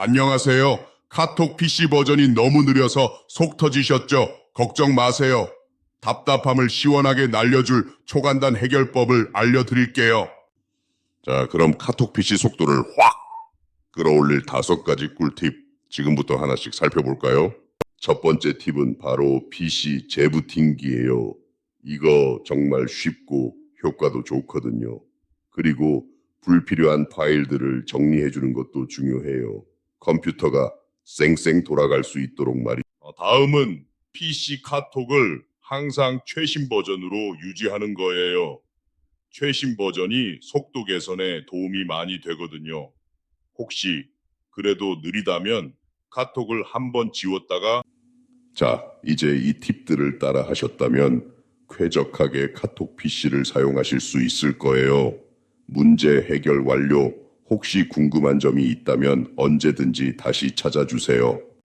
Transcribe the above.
안녕하세요. 카톡 PC 버전이 너무 느려서 속 터지셨죠? 걱정 마세요. 답답함을 시원하게 날려줄 초간단 해결법을 알려드릴게요. 자, 그럼 카톡 PC 속도를 확 끌어올릴 다섯 가지 꿀팁 지금부터 하나씩 살펴볼까요? 첫 번째 팁은 바로 PC 재부팅기예요. 이거 정말 쉽고 효과도 좋거든요. 그리고 불필요한 파일들을 정리해 주는 것도 중요해요. 컴퓨터가 쌩쌩 돌아갈 수 있도록 말이. 어, 다음은 PC 카톡을 항상 최신 버전으로 유지하는 거예요. 최신 버전이 속도 개선에 도움이 많이 되거든요. 혹시 그래도 느리다면 카톡을 한번 지웠다가 자, 이제 이 팁들을 따라 하셨다면 쾌적하게 카톡 PC를 사용하실 수 있을 거예요. 문제 해결 완료. 혹시 궁금한 점이 있다면 언제든지 다시 찾아주세요.